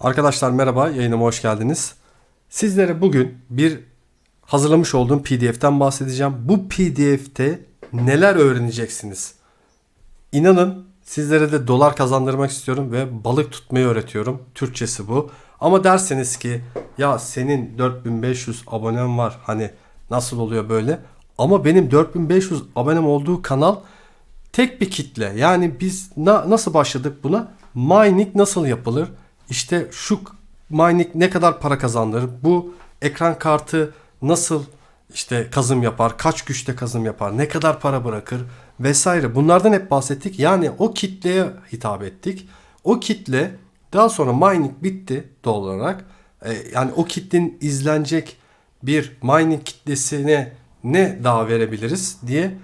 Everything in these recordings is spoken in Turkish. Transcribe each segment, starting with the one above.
Arkadaşlar merhaba, yayınıma hoş geldiniz. Sizlere bugün bir hazırlamış olduğum PDF'ten bahsedeceğim. Bu PDF'te neler öğreneceksiniz? İnanın sizlere de dolar kazandırmak istiyorum ve balık tutmayı öğretiyorum. Türkçesi bu. Ama derseniz ki ya senin 4500 abonen var hani nasıl oluyor böyle? Ama benim 4500 abonem olduğu kanal tek bir kitle. Yani biz na- nasıl başladık buna? Mining nasıl yapılır? İşte şu mining ne kadar para kazandırır? Bu ekran kartı nasıl işte kazım yapar? Kaç güçte kazım yapar? Ne kadar para bırakır? Vesaire. Bunlardan hep bahsettik. Yani o kitleye hitap ettik. O kitle daha sonra mining bitti doğal olarak. E, yani o kitlenin izlenecek bir mining kitlesine ne daha verebiliriz diye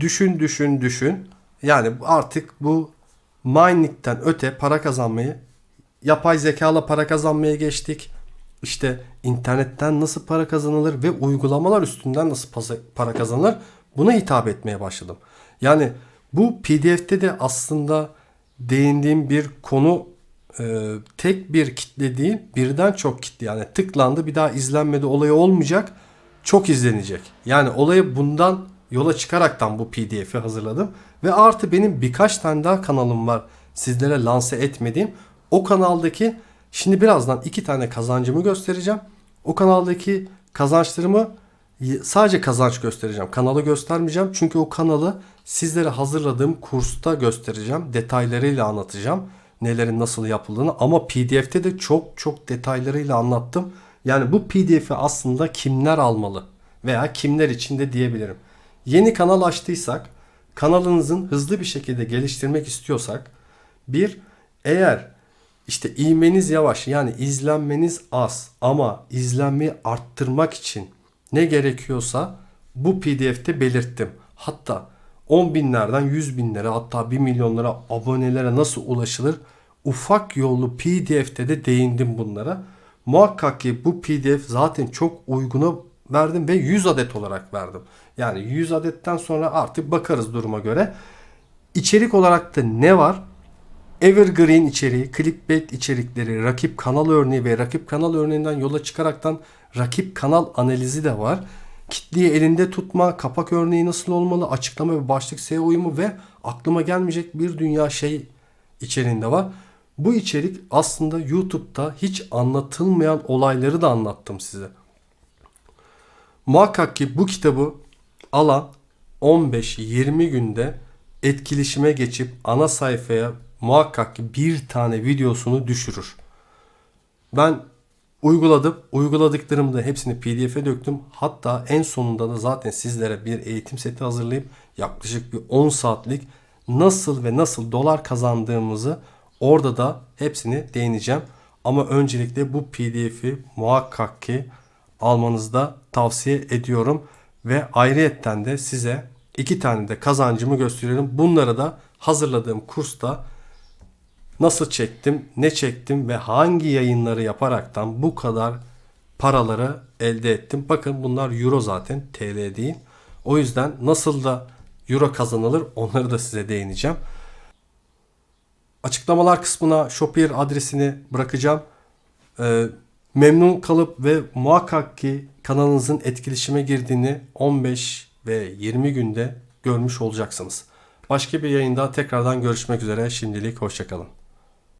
düşün düşün düşün. Yani artık bu mining'den öte para kazanmayı yapay zekayla para kazanmaya geçtik. İşte internetten nasıl para kazanılır ve uygulamalar üstünden nasıl para kazanılır buna hitap etmeye başladım. Yani bu PDF'te de aslında değindiğim bir konu e, tek bir kitle değil birden çok kitle yani tıklandı bir daha izlenmedi olayı olmayacak çok izlenecek. Yani olayı bundan yola çıkaraktan bu PDF'i hazırladım ve artı benim birkaç tane daha kanalım var sizlere lanse etmediğim. O kanaldaki şimdi birazdan iki tane kazancımı göstereceğim. O kanaldaki kazançlarımı sadece kazanç göstereceğim. Kanalı göstermeyeceğim. Çünkü o kanalı sizlere hazırladığım kursta göstereceğim. Detaylarıyla anlatacağım. Nelerin nasıl yapıldığını ama PDF'te de çok çok detaylarıyla anlattım. Yani bu PDF'i aslında kimler almalı veya kimler için de diyebilirim. Yeni kanal açtıysak, kanalınızın hızlı bir şekilde geliştirmek istiyorsak bir eğer işte ivmeniz yavaş yani izlenmeniz az ama izlenmeyi arttırmak için ne gerekiyorsa bu pdf'te belirttim. Hatta 10 binlerden 100 binlere hatta 1 milyonlara abonelere nasıl ulaşılır ufak yollu pdf'te de değindim bunlara. Muhakkak ki bu pdf zaten çok uyguna verdim ve 100 adet olarak verdim. Yani 100 adetten sonra artık bakarız duruma göre. İçerik olarak da ne var? Evergreen içeriği, clickbait içerikleri, rakip kanal örneği ve rakip kanal örneğinden yola çıkaraktan rakip kanal analizi de var. Kitleyi elinde tutma, kapak örneği nasıl olmalı, açıklama ve başlık SEO uyumu ve aklıma gelmeyecek bir dünya şey içeriğinde var. Bu içerik aslında YouTube'da hiç anlatılmayan olayları da anlattım size. Muhakkak ki bu kitabı alan 15-20 günde etkileşime geçip ana sayfaya muhakkak ki bir tane videosunu düşürür. Ben uyguladım. Uyguladıklarımı da hepsini pdf'e döktüm. Hatta en sonunda da zaten sizlere bir eğitim seti hazırlayıp yaklaşık bir 10 saatlik nasıl ve nasıl dolar kazandığımızı orada da hepsini değineceğim. Ama öncelikle bu pdf'i muhakkak ki almanızı da tavsiye ediyorum. Ve ayrıyetten de size iki tane de kazancımı gösteriyorum. Bunları da hazırladığım kursta nasıl çektim, ne çektim ve hangi yayınları yaparaktan bu kadar paraları elde ettim. Bakın bunlar euro zaten TL değil. O yüzden nasıl da euro kazanılır onları da size değineceğim. Açıklamalar kısmına Shopier adresini bırakacağım. Ee, memnun kalıp ve muhakkak ki kanalınızın etkileşime girdiğini 15 ve 20 günde görmüş olacaksınız. Başka bir yayında tekrardan görüşmek üzere. Şimdilik hoşçakalın.